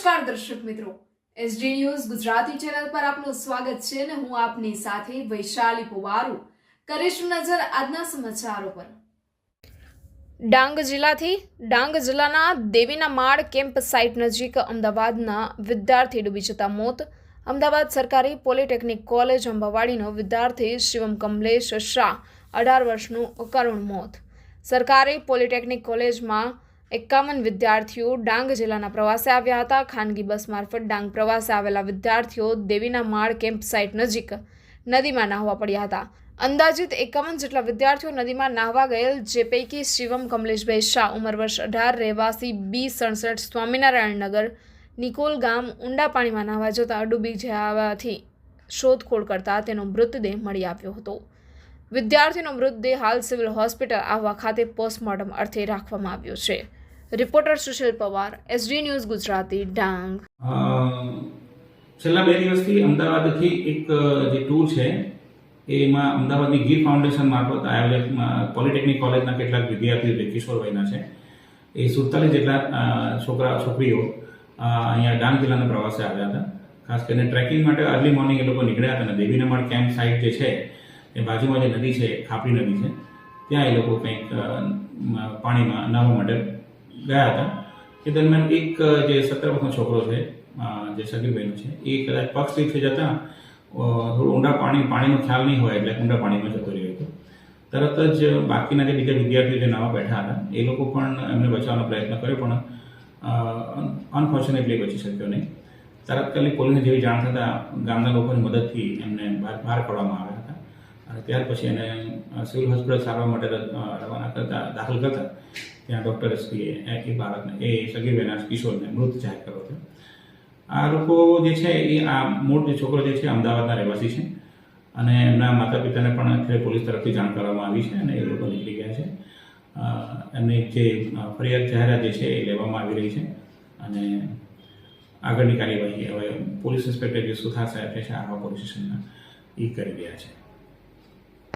નમસ્કાર દર્શક મિત્રો. એસડી ન્યૂઝ ગુજરાતી ચેનલ પર આપનું સ્વાગત છે અને હું આપની સાથે વૈશાલી પુવારુ. કરીશું નજર આજના સમાચારો પર. ડાંગ જિલ્લાથી ડાંગ જિલ્લાના દેવીના માળ કેમ્પ સાઇટ નજીક અમદાવાદના વિદ્યાર્થી ડૂબી જતા મોત. અમદાવાદ સરકારી પોલિટેકનિક કોલેજ અંબાવાડીનો વિદ્યાર્થી શિવમ કમલેશ શાહ, અઢાર વર્ષનું કરુણ મોત. સરકારી પોલિટેકનિક કોલેજમાં એકાવન વિદ્યાર્થીઓ ડાંગ જિલ્લાના પ્રવાસે આવ્યા હતા. ખાનગી બસ મારફત ડાંગ પ્રવાસે આવેલા વિદ્યાર્થીઓ દેવીના માળ કેમ્પ સાઇટ નજીક નદીમાં નાહવા પડ્યા હતા. અંદાજિત એકાવન જેટલા વિદ્યાર્થીઓ નદીમાં નાહવા ગયેલ, જે પૈકી શિવમ કમલેશભાઈ શાહ, ઉંમર વર્ષ અઢાર, રહેવાસી બી સડસઠ, સ્વામિનારાયણ નગર, નિકોલ ગામ, ઊંડા પાણીમાં નાહવા જતાં ડૂબી જવાથી શોધખોળ કરતા તેનો મૃતદેહ મળી આવ્યો હતો. વિદ્યાર્થીનો મૃતદેહ હાલ સિવિલ હોસ્પિટલ આહવા ખાતે પોસ્ટમોર્ટમ અર્થે રાખવામાં આવ્યો છે. Reporter Sushil Pawar, SD news Gujarati, Dang. છેલ્લા બે દિવસથી અમદાવાદથી એક જે ટૂર છે, એમાં અમદાવાદની ગીર ફાઉન્ડેશન મારફત આયોજક પોલિટેકનિક કોલેજના કેટલાક વિદ્યાર્થીઓ જે કિશોરભાઈના છે. એ સુડતાલીસ જેટલા છોકરા, છોકરીઓ અહીંયા ડાંગ જિલ્લાના પ્રવાસે આવ્યા હતા. ખાસ કરીને ટ્રેકિંગ માટે અર્લી મોર્નિંગ એ લોકો નીકળ્યા હતા અને દેવીનમણ કેમ્પ સાઇટ જે છે, એ બાજુમાં જે નદી છે, ખાપરી નદી છે, ત્યાં એ લોકો કંઈક પાણીમાં નાહવા માટે ગયા હતા એ દરમિયાન એક જે સત્તર વર્ષનો છોકરો છે જે સગીરભાઈનો છે, એ કદાચ સ્લીપ થઈ જતા થોડું ઊંડા પાણી, પાણીનો ખ્યાલ નહીં હોય એટલે ઊંડા પાણીમાં જતો રહ્યો હતો. તરત જ બાકીના જે બીજા વિદ્યાર્થીઓ જે નવા બેઠા હતા, એ લોકો પણ એમને બચાવવાનો પ્રયત્ન કર્યો, પણ અનફોર્ચ્યુનેટલી બચી શક્યો નહીં. તરત કલી પોલીસને જેવી જાણ થતાં ગામના લોકોની મદદથી એમને બહાર બહાર કાઢવામાં આવ્યા. અને ત્યાર પછી એને સિવિલ હોસ્પિટલ સારવાર માટે રવાના કરતા દાખલ કરતા ત્યાં ડૉક્ટરશ્રીએ એ એ બાળકને એ સગીરબેના કિશોરને મૃત જાહેર કર્યો હતો. આ લોકો જે છે એ આ મૂળ જે છોકરો જે છે અમદાવાદના રહેવાસી છે. અને એમના માતા પિતાને પણ અત્યારે પોલીસ તરફથી જાણ કરવામાં આવી છે અને એ લોકો નીકળી ગયા છે. અ, એમની જે ફરિયાદ જાહેરાત જે છે એ લેવામાં આવી રહી છે. અને આગળની કાર્યવાહી હવે પોલીસ ઇન્સ્પેક્ટર જે સુથાર સાહેબ છે આહવા પોલીસ સ્ટેશનના એ કરી રહ્યા છે.